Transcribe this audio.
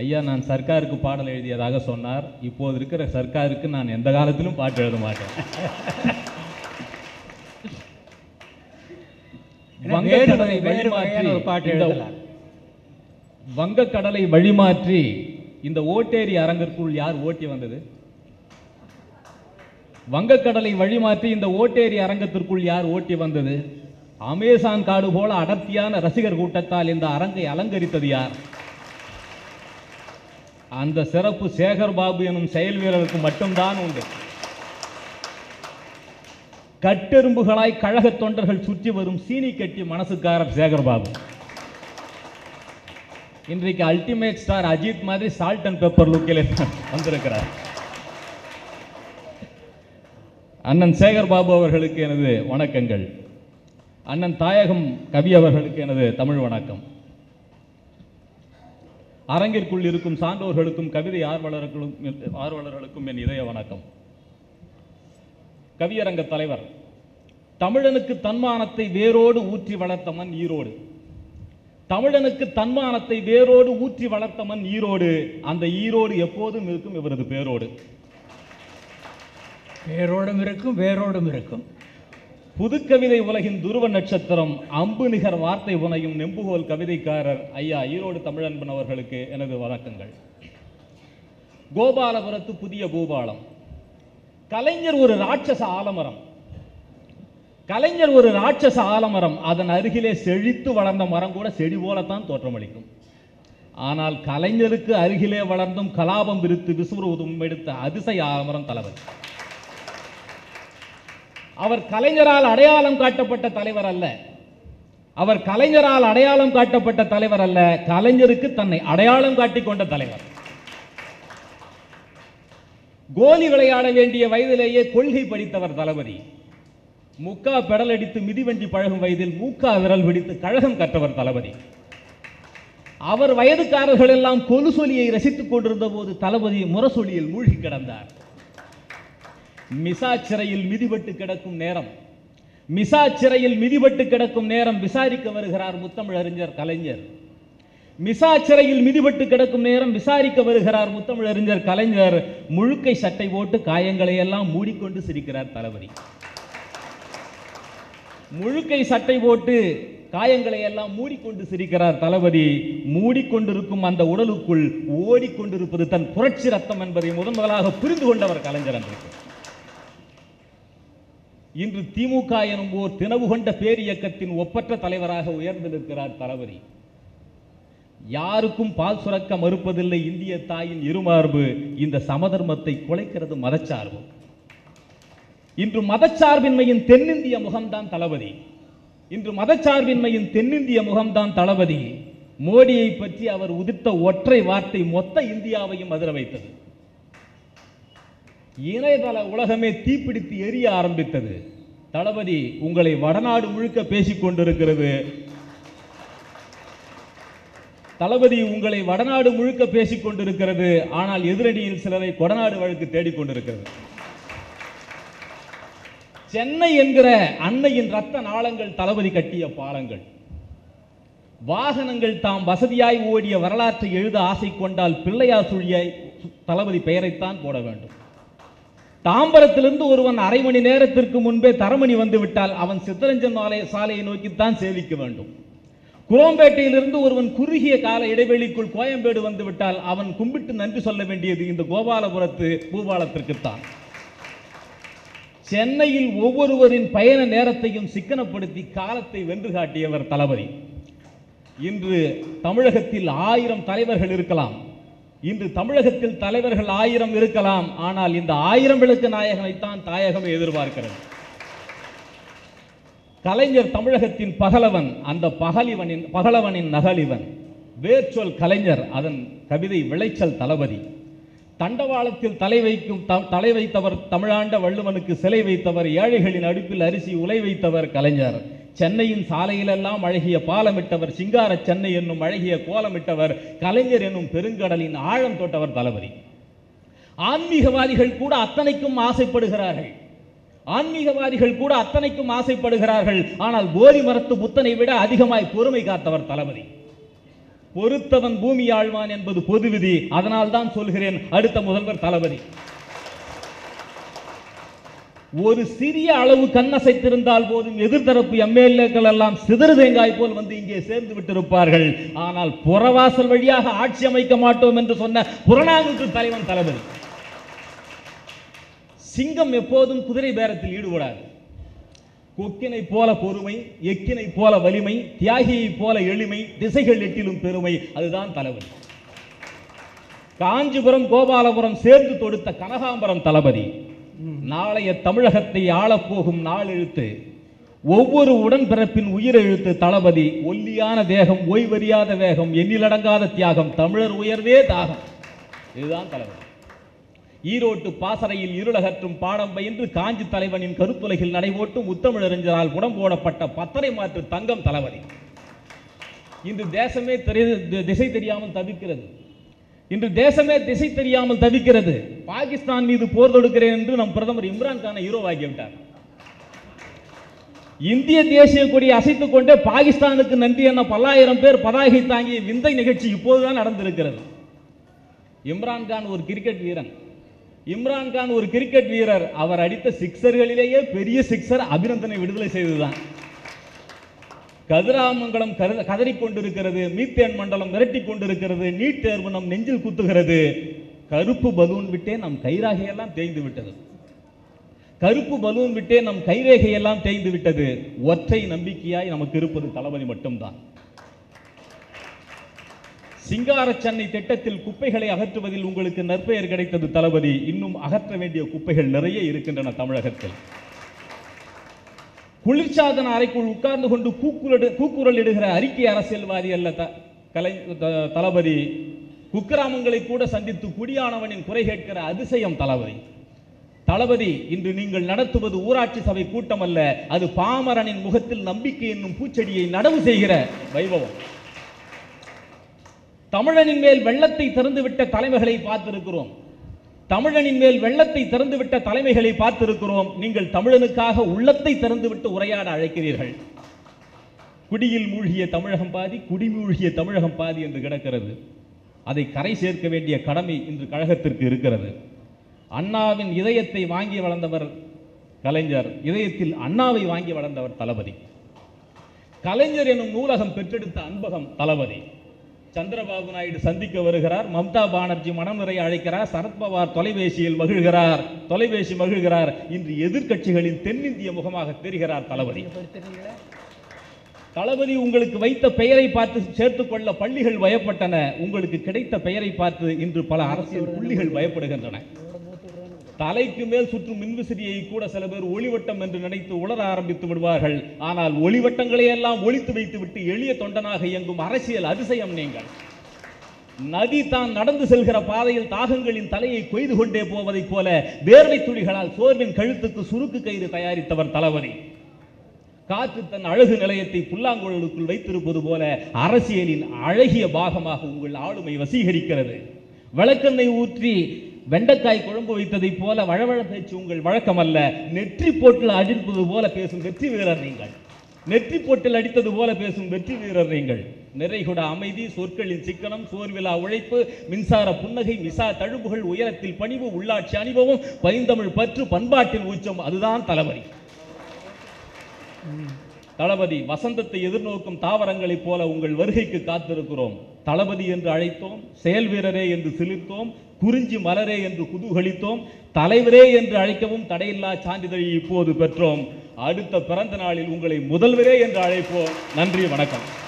ஐயா நான் சர்க்காருக்கு பாடல் எழுதியதாக சொன்னார். இப்போது இருக்கிற சர்க்காருக்கு நான் எந்த காலத்திலும் பாட்டு எழுத மாட்டேன். வங்கக்கடலை வழிமாற்றி இந்த எழுதலாம். வங்கக்கடலை வழிமாற்றி இந்த ஓட்டேரி அரங்கிற்குள் யார் ஓட்டி வந்தது? வங்கக்கடலை வழிமாற்றி இந்த ஓட்டேரி அரங்கத்திற்குள் யார் ஓட்டி வந்தது? அமேசான் காடு போல அடர்த்தியான ரசிகர் கூட்டத்தால் இந்த அரங்கை அலங்கரித்தது யார்? அந்த சிறப்பு சேகர் பாபு எனும் செயல் வீரருக்கு மட்டும்தான் உண்டு. கட்டெரும்புகளாய் கழகத் தொண்டர்கள் சுற்றி வரும் சீனி கட்டி மனசுக்காரர் சேகர் பாபு. இன்றைக்கு அல்டிமேட் ஸ்டார் அஜித் மாதிரி சால்ட் அண்ட் பெப்பர் லுக்கில் வந்திருக்கிறார். அண்ணன் சேகர் பாபு அவர்களுக்கு எனது வணக்கங்கள். அண்ணன் தாயகம் கவி அவர்களுக்கு எனது தமிழ் வணக்கம். அரங்கிற்குள் இருக்கும் சான்றோர்களுக்கும் கவிதை ஆர்வலர்களுக்கும் ஆர்வலர்களுக்கும் என் இதய வணக்கம். கவியரங்க தலைவர் தமிழனுக்கு தன்மானத்தை வேரோடு ஊற்றி வளர்த்தமன் ஈரோடு. தமிழனுக்கு தன்மானத்தை வேரோடு ஊற்றி வளர்த்தமன் ஈரோடு. அந்த ஈரோடு எப்போதும் இருக்கும் இவரது பேரோடு. வேரோடும் இருக்கும் வேரோடும் இருக்கும். புதுக்கவிதை உலகின் துருவ நட்சத்திரம் அம்பு நிகர் வார்த்தை புனையும் நெம்புகோல் கவிதைக்காரர் ஐயா ஈரோடு தமிழன்பன் அவர்களுக்கு எனது வணக்கங்கள். கோபாலபுரத்து புதிய பூபாலம் கலைஞர் ஒரு ராட்சச ஆலமரம். கலைஞர் ஒரு ராட்சச ஆலமரம் அதன் அருகிலே செழித்து வளர்ந்த மரம் கூட செடி போலத்தான் தோற்றமளிக்கும். ஆனால் கலைஞருக்கு அருகிலே வளர்ந்தும் கலாபம் விரித்து விசுவரூபம் எடுத்த அதிசய ஆலமரம் தலைவர் அவர் கலைஞரால் அடையாளம் காட்டப்பட்ட தலைவர் அல்ல. அவர் கலைஞரால் அடையாளம் காட்டப்பட்ட தலைவர் அல்ல. கலைஞருக்கு தன்னை அடையாளம் காட்டிக் கொண்ட தலைவர். கோலி விளையாட வேண்டிய வயதிலேயே கொள்கை படித்தவர் தளபதி. முக்கா பெடல் அடித்து மிதிவண்டி பழகும் வயதில் மூக்கா விரல் பிடித்து கழகம் கற்றவர் தளபதி. அவர் வயதுக்காரர்கள் எல்லாம் கொலுசொலியை ரசித்துக் கொண்டிருந்த போது தளபதி முரசொலியில் மூழ்கி கிடந்தார். மிசா சிறையில் மிதிபட்டு கிடக்கும் நேரம். மிசா சிறையில் மிதிபட்டு கிடக்கும் நேரம் விசாரிக்க வருகிறார் முத்தமிழறிஞர் கலைஞர். மிசா சிறையில் மிதிபட்டு கிடக்கும் நேரம் விசாரிக்க வருகிறார் முத்தமிழறிஞர் கலைஞர். முழுக்கை சட்டை போட்டு காயங்களை எல்லாம் மூடிக்கொண்டு சிரிக்கிறார் தளபதி. முழுக்கை சட்டை போட்டு காயங்களை எல்லாம் மூடிக்கொண்டு சிரிக்கிறார் தளபதி. மூடிக்கொண்டிருக்கும் அந்த உடலுக்குள் ஓடிக்கொண்டிருப்பது தன் புரட்சி ரத்தம் என்பதை முதன் முதலாக புரிந்து கொண்டவர் கலைஞர் அன்றைக்கு இன்று திமுக எனும் ஓர் தினவு கொண்ட பேரியக்கத்தின் ஒப்பற்ற தலைவராக உயர்ந்திருக்கிறார் தளபதி. யாருக்கும் பால் சுரக்க மறுப்பதில்லை இந்திய தாயின் இருமார்பு. இந்த சமதர்மத்தை குலைக்கிறது மதச்சார்பு. இன்று மதச்சார்பின்மையின் தென்னிந்திய முகம்தான் தளபதி. இன்று மதச்சார்பின்மையின் தென்னிந்திய முகம்தான் தளபதி. மோடியை பற்றி அவர் உதிர்த்த ஒற்றை வார்த்தை மொத்த இந்தியாவையும் அதிர வைத்தது. இணையதள உலகமே தீப்பிடித்து எரிய ஆரம்பித்தது. தளபதி உங்களை வடநாடு முழுக்க பேசிக் கொண்டிருக்கிறது. தளபதி உங்களை வடநாடு முழுக்க பேசிக் கொண்டிருக்கிறது. ஆனால் எதிரடியில் சிலரை கொடநாடு வழக்கு தேடிக்கொண்டிருக்கிறது சென்னை என்கிற அன்னையின் ரத்த நாளங்கள் தளபதி கட்டிய பாலங்கள். வாகனங்கள் தாம் வசதியாய் ஓடிய வரலாற்றை எழுத ஆசை கொண்டால் பிள்ளையார் சுழியாய் தளபதி பெயரைத்தான் போட வேண்டும். தாம்பரத்திலிருந்து ஒருவன் அரை மணி நேரத்திற்கு முன்பே தரமணி வந்து விட்டால் அவன் சித்தரஞ்சன் ஆலய சாலையை நோக்கித்தான் சேவிக்க வேண்டும். குரோம்பேட்டையிலிருந்து ஒருவன் குறுகிய கால இடைவெளிக்குள் கோயம்பேடு வந்துவிட்டால் அவன் கும்பிட்டு நன்றி சொல்ல வேண்டியது இந்த கோபாலபுரத்து பூபாலத்திற்குத்தான். சென்னையில் ஒவ்வொருவரின் பயண நேரத்தையும் சிக்கனப்படுத்தி காலத்தை வென்று காட்டியவர் தளபதி. இன்று தமிழகத்தில் ஆயிரம் தலைவர்கள் இருக்கலாம். இன்று தமிழகத்தில் தலைவர்கள் ஆயிரம் இருக்கலாம் ஆனால் இந்த ஆயிரம் விளக்கு நாயகனைத்தான் தாயகம் எதிர்பார்க்கிறது. கலைஞர் தமிழகத்தின் பகலவன் அந்த பகலிவனின் பகலவனின் நகலிவன். வேர்ச்சொல் கலைஞர் அதன் கவிதை விளைச்சல் தளபதி. தண்டவாளத்தில் தலை வைக்கும் த- தலை வைத்தவர் தமிழாண்ட வள்ளுவனுக்கு சிலை வைத்தவர் ஏழைகளின் அடுப்பில் அரிசி உலை வைத்தவர் கலைஞர். சென்னையின் சாலையிலெல்லாம் அழகிய பாலமிட்டவர் சிங்கார சென்னை என்னும் அழகிய கோலமிட்டவர் கலைஞர் என்னும் பெருங்கடலின் ஆழம் தொட்டவர் தளபதி. ஆன்மீகவாதிகள் கூட அத்தனைக்கும் ஆசைப்படுகிறார்கள். ஆன்மீகவாதிகள் கூட அத்தனைக்கும் ஆசைப்படுகிறார்கள். ஆனால் போதி மரத்து புத்தனை விட அதிகமாய் பொறுமை காத்தவர் தளபதி. பொறுத்தவன் பூமி ஆழ்வான் என்பது பொது விதி அதனால் தான் சொல்கிறேன் அடுத்த முதல்வர் தளபதி. ஒரு சிறிய அளவு கண்ணசைத்திருந்தால் போதும் எதிர்த்தரப்பு எம்எல்ஏக்கள் எல்லாம் சிதறு தேங்காய் போல் வந்து இங்கே சேர்ந்து விட்டிருப்பார்கள். ஆனால் புறவாசல் வழியாக ஆட்சி அமைக்க மாட்டோம் என்று சொன்ன புறநானூற்று தலைவன் தளபதி. சிங்கம் எப்போதும் குதிரை பேரத்தில் ஈடுபடாது. கொக்கினை போல பொறுமை எக்கினை போல வலிமை தியாகியை போல எளிமை திசைகள் எட்டிலும் பெருமை. அதுதான் தளபதி. காஞ்சிபுரம் கோபாலபுரம் சேர்ந்து தொடுத்த கனகாம்பரம் தளபதி. நாளைய தமிழகத்தை ஆளப்போகும் நாளெழுத்து ஒவ்வொரு உடன்பிறப்பின் உயிரெழுத்து தளபதி ஒல்லியான தேகம் ஓய்வறியாத வேகம் எண்ணிலடங்காத தியாகம் தமிழர் உயர்வே தாகம். இதுதான் தளபதி. ஈரோட்டு பாசறையில் இருளகற்றும் பாடம் பயின்று காஞ்சி தலைவனின் கருத்துலகில் நடைபோட்டும் முத்தமிழறிஞரால் புடம் போடப்பட்ட பத்தரை மாற்று தங்கம் தளபதி. இன்று தேசமே தெரி- திசை தெரியாமல் தவிக்கிறது. இன்று தேசமே திசை தெரியாமல் தவிக்கிறது. பாகிஸ்தான் மீது போர் தொடுக்கிறேன் என்று நம் பிரதமர் இம்ரான் கானை ஹீரோவாக்கி விட்டார் இந்திய தேசிய கொடியை அசைத்துக் கொண்டே பாகிஸ்தானுக்கு நன்றி என பல்லாயிரம் பேர் பதாகை தாங்கிய விந்தை நிகழ்ச்சி இப்போதுதான் நடந்திருக்கிறது. இம்ரான் கான் ஒரு கிரிக்கெட் வீரன். இம்ரான் கான் ஒரு கிரிக்கெட் வீரர். அவர் அடித்த சிக்சர்களிலேயே பெரிய சிக்சர் அபிநந்தனை விடுதலை செய்ததுதான். கதிராமங்கலம் கரு கதறிக் கொண்டிருக்கிறது மீத்தேன் மண்டலம் மிரட்டிக் கொண்டிருக்கிறது நீட் தேர்வு நம் நெஞ்சில் குத்துகிறது. கருப்பு பலூன் விட்டே நம் கைராகையெல்லாம் தேய்ந்து விட்டது. கருப்பு பலூன் விட்டே நம் கைரேகையெல்லாம் தேய்ந்து விட்டது. ஒற்றை நம்பிக்கையாய் நமக்கு இருப்பது தளபதி மட்டும்தான். சிங்கார சென்னை திட்டத்தில் குப்பைகளை அகற்றுவதில் உங்களுக்கு நற்பெயர் கிடைத்தது தளபதி. இன்னும் அகற்ற வேண்டிய குப்பைகள் நிறைய இருக்கின்றன தமிழகத்தில். குளிர்சாதன அறைக்குள் உட்கார்ந்து கொண்டு கூக்குரடு கூக்குரல் இடுகிற அறிக்கை அரசியல்வாதி அல்ல த- கலை த- தளபதி. குக்கிராமங்களை கூட சந்தித்து குடியானவனின் குறை கேட்கிற அதிசயம் தளபதி. தளபதி இன்று நீங்கள் நடத்துவது ஊராட்சி சபை கூட்டம் அல்ல அது பாமரனின் முகத்தில் நம்பிக்கை என்னும் பூச்செடியை நடவு செய்கிற வைபவம். தமிழனின் மேல் வெள்ளத்தை திறந்துவிட்ட தலைமைகளை பார்த்திருக்கிறோம். தமிழனின் மேல் வெள்ளத்தை திறந்துவிட்ட தலைமைகளை பார்த்திருக்கிறோம். நீங்கள் தமிழனுக்காக உள்ளத்தை திறந்துவிட்டு உரையாட அழைக்கிறீர்கள். குடியில் மூழ்கிய தமிழகம் பாதி குடி மூழ்கிய தமிழகம் பாதி என்று கிடக்கிறது. அதை கரை சேர்க்க வேண்டிய கடமை இன்று கழகத்திற்கு இருக்கிறது. அண்ணாவின் இதயத்தை வாங்கி வளர்ந்தவர் கலைஞர் இதயத்தில் அண்ணாவை வாங்கி வளர்ந்தவர் தளபதி. கலைஞர் எனும் நூலகம் பெற்றெடுத்த அன்பகம் தளபதி. சந்திரபாபு நாயுடு சந்திக்க வருகிறார். மம்தா பானர்ஜி மனம் நிறைய அழைக்கிறார் சரத்பவார் தொலைபேசியில் மகிழ்கிறார். தொலைபேசி மகிழ்கிறார். இன்று எதிர்க்கட்சிகளின் தென்னிந்திய முகமாக தெரிகிறார் தளபதி. தளபதி உங்களுக்கு வைத்த பெயரை பார்த்து சேர்த்துக்கொள்ள பள்ளிகள் பயப்பட்டன. உங்களுக்கு கிடைத்த பெயரை பார்த்து இன்று பல அரசியல் புள்ளிகள் பயப்படுகின்றன. தலைக்கு மேல் சுற்றும் மின்விசிறியை கூட சில பேர் ஒளிவட்டம் என்று நினைத்து உளர ஆரம்பித்து விடுவார்கள். ஆனால் ஒளிவட்டங்களை எல்லாம் ஒளித்து வைத்துவிட்டு எளிய தொண்டனாக இயங்கும் அரசியல் அதிசயம் நீங்கள். நதி தான் நடந்து செல்கிற பாதையில் தாகங்களின் தலையை கொய்து கொண்டே போவதைப் போல வேர்வை துளிகளால் சோர்வின் கழுத்துக்கு சுருக்கு கயிறு தயாரித்தவர் தளபதி. காற்று தன் அழகு நிலையத்தை புல்லாங்குழலுக்குள் வைத்திருப்பது போல அரசியலின் அழகிய பாகமாக உங்கள் ஆளுமை வசீகரிக்கிறது. விளக்கெண்ணை ஊற்றி வெண்டைக்காய் குழம்பு வைத்ததைப் போல வழவழ பேச்சு உங்கள் வழக்கம் அல்ல நெற்றி போட்டில் அடிப்பது போல பேசும் வெற்றி வீரர் நீங்கள். நெற்றி போட்டில் அடித்தது போல பேசும் வெற்றி வீரர் நீங்கள். நிறைகுட அமைதி சொற்களின் சிக்கனம் சோர்விலா உழைப்பு மின்சார புன்னகை மிசா தழும்புகள் உயரத்தில் பணிவு உள்ளாட்சி அனுபவம் பைந்தமிழ் பற்று பண்பாட்டின் உச்சம் அதுதான் தளபதி தளபதி வசந்தத்தை எதிர்நோக்கும் தாவரங்களைப் போல உங்கள் வருகைக்கு காத்திருக்கிறோம். தளபதி என்று அழைத்தோம் செயல் வீரரே என்று சிலிர்த்தோம் குறிஞ்சி மலரே என்று குதூகலித்தோம் தலைவரே என்று அழைக்கவும் தடையில்லா சான்றிதழை இப்போது பெற்றோம். அடுத்த பிறந்த நாளில் உங்களை முதல்வரே என்று அழைப்போம். நன்றி வணக்கம்.